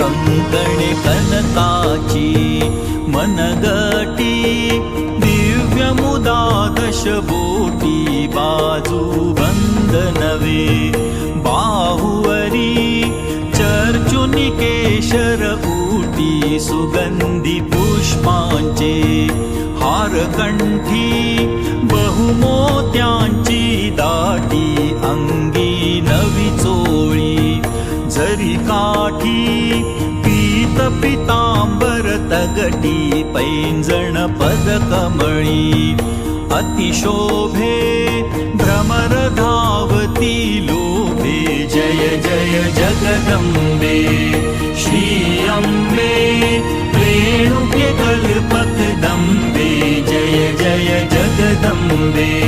कङ्कणे कनकाची मनगटी दिव्यमुदा दशबोटी बाजू बन्दनवे बाहुवरी चर्चुनिकेशर ऊटी सुगन्धि पुष्पाञ्चे हारकण्ठी हरिकाठी कीतपिताम्बरतगी पैञ्जनपदकमणि अतिशोभे भ्रमरधावती लोभे जय जय जगदम्बे। श्री अम्बे प्रेमव्यगल्पदम्बे जय जय जगदम्बे।